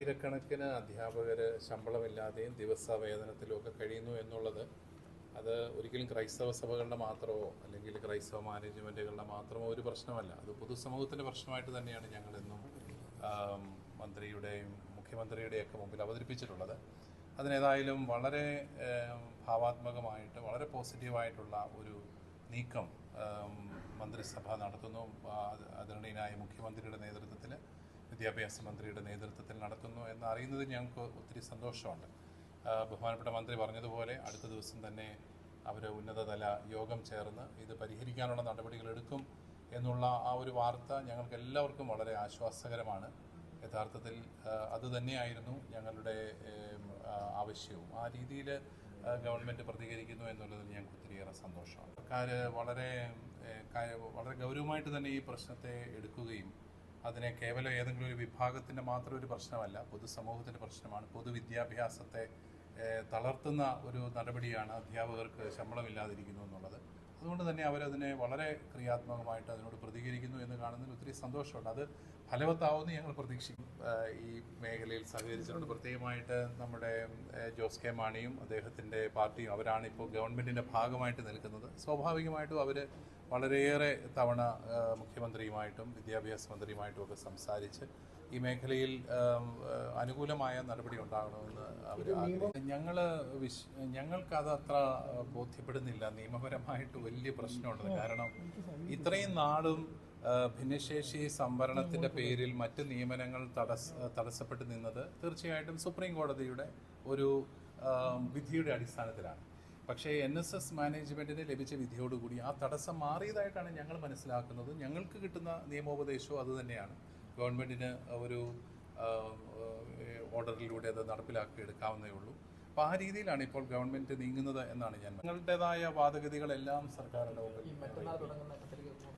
ആയിരക്കണക്കിന് അധ്യാപകർ ശമ്പളമില്ലാതെയും ദിവസ വേതനത്തിലുമൊക്കെ കഴിയുന്നു എന്നുള്ളത് അത് ഒരിക്കലും ക്രൈസ്തവ സഭകളുടെ മാത്രമോ അല്ലെങ്കിൽ ക്രൈസ്തവ മാനേജ്മെന്റുകളുടെ മാത്രമോ ഒരു പ്രശ്നമല്ല. അത് പൊതുസമൂഹത്തിന്റെ പ്രശ്നമായിട്ട് തന്നെയാണ് ഞങ്ങളെന്നും മന്ത്രിയുടെയും മുഖ്യമന്ത്രിയുടെയൊക്കെ മുമ്പിൽ അവതരിപ്പിച്ചിട്ടുള്ളത്. അതിനേതായാലും വളരെ ഭാവാത്മകമായിട്ട് വളരെ പോസിറ്റീവായിട്ടുള്ള ഒരു നീക്കം മന്ത്രിസഭ നടത്തുന്നു. ആദരണീയനായ മുഖ്യമന്ത്രിയുടെ നേതൃത്വത്തിൽ വിദ്യാഭ്യാസ മന്ത്രിയുടെ നേതൃത്വത്തിൽ നടക്കുന്നു എന്ന് അറിയുന്നത് ഞങ്ങൾക്ക് ഒത്തിരി സന്തോഷമുണ്ട്. ബഹുമാനപ്പെട്ട മന്ത്രി പറഞ്ഞതുപോലെ അടുത്ത ദിവസം തന്നെ അവർ ഉന്നതതല യോഗം ചേർന്ന് ഇത് പരിഹരിക്കാനുള്ള നടപടികൾ എടുക്കും എന്നുള്ള ആ ഒരു വാർത്ത ഞങ്ങൾക്ക് എല്ലാവർക്കും വളരെ ആശ്വാസകരമാണ്. യഥാർത്ഥത്തിൽ അത് തന്നെയായിരുന്നു ഞങ്ങളുടെ ആവശ്യവും. ആ രീതിയിൽ ഗവൺമെന്റ് പ്രതികരിക്കുന്നു എന്നുള്ളതിൽ ഞങ്ങൾക്ക് ഒത്തിരിയേറെ സന്തോഷമാണ് സർക്കാർ വളരെ വളരെ ഗൗരവമായിട്ട് തന്നെ ഈ പ്രശ്നത്തെ എടുക്കുകയും അതിനെ കേവലം ഏതെങ്കിലും ഒരു വിഭാഗത്തിന്റെ മാത്രം ഒരു പ്രശ്നമല്ല പൊതുസമൂഹത്തിന്റെ പ്രശ്നമാണ്. പൊതുവിദ്യാഭ്യാസത്തെ തളർത്തുന്ന ഒരു നടപടിയാണ് അധ്യാപകർക്ക് ശമ്പളമില്ലാതിരിക്കുന്നു എന്നുള്ളത്. അതുകൊണ്ട് തന്നെ അവരതിനെ വളരെ ക്രിയാത്മകമായിട്ട് അതിനോട് പ്രതികരിക്കുന്നു എന്ന് കാണുന്നതിൽ ഒത്തിരി സന്തോഷമുണ്ട്. അത് ഫലവത്താവുമെന്ന് ഞങ്ങൾ പ്രതീക്ഷിക്കും. ഈ മേഖലയിൽ സഹകരിച്ചിട്ടുണ്ട് പ്രത്യേകമായിട്ട് നമ്മുടെ ജോസ് കെ മാണിയും അദ്ദേഹത്തിന്റെ പാർട്ടിയും അവരാണ് ഇപ്പോൾ ഗവൺമെന്റിന്റെ ഭാഗമായിട്ട് നിൽക്കുന്നത്. സ്വാഭാവികമായിട്ടും അവർ വളരെയേറെ തവണ മുഖ്യമന്ത്രിയുമായിട്ടും വിദ്യാഭ്യാസ മന്ത്രിയുമായിട്ടും ഒക്കെ സംസാരിച്ച് ഈ മേഖലയിൽ അനുകൂലമായ നടപടി ഉണ്ടാകണമെന്ന് അവർ ഞങ്ങൾ വിശ് ഞങ്ങൾക്കത് അത്ര ബോധ്യപ്പെടുന്നില്ല. നിയമപരമായിട്ട് വലിയ പ്രശ്നമുണ്ട് കാരണം ഇത്രയും നാളും ഭിന്നശേഷി സംവരണത്തിന്റെ പേരിൽ മറ്റ് നിയമനങ്ങൾ തടസ്സ തടസ്സപ്പെട്ട് നിന്നത് തീർച്ചയായിട്ടും സുപ്രീം കോടതിയുടെ ഒരു വിധിയുടെ അടിസ്ഥാനത്തിലാണ്. പക്ഷേ എൻ എസ് എസ് മാനേജ്മെന്റിന് ലഭിച്ച വിധിയോടുകൂടി ആ തടസ്സം മാറിയതായിട്ടാണ് ഞങ്ങൾ മനസ്സിലാക്കുന്നത്. ഞങ്ങൾക്ക് കിട്ടുന്ന നിയമോപദേശവും അതുതന്നെയാണ് ഗവൺമെന്റിന് ഒരു ഓർഡറിലൂടെ അത് നടപ്പിലാക്കി എടുക്കാവുന്നേ ഉള്ളൂ. അപ്പോൾ ആ രീതിയിലാണ് ഇപ്പോൾ ഗവൺമെന്റ് നീങ്ങുന്നത് എന്നാണ് ഞാൻ ഞങ്ങളുടേതായ വാദഗതികളെല്ലാം സർക്കാരിന്റെ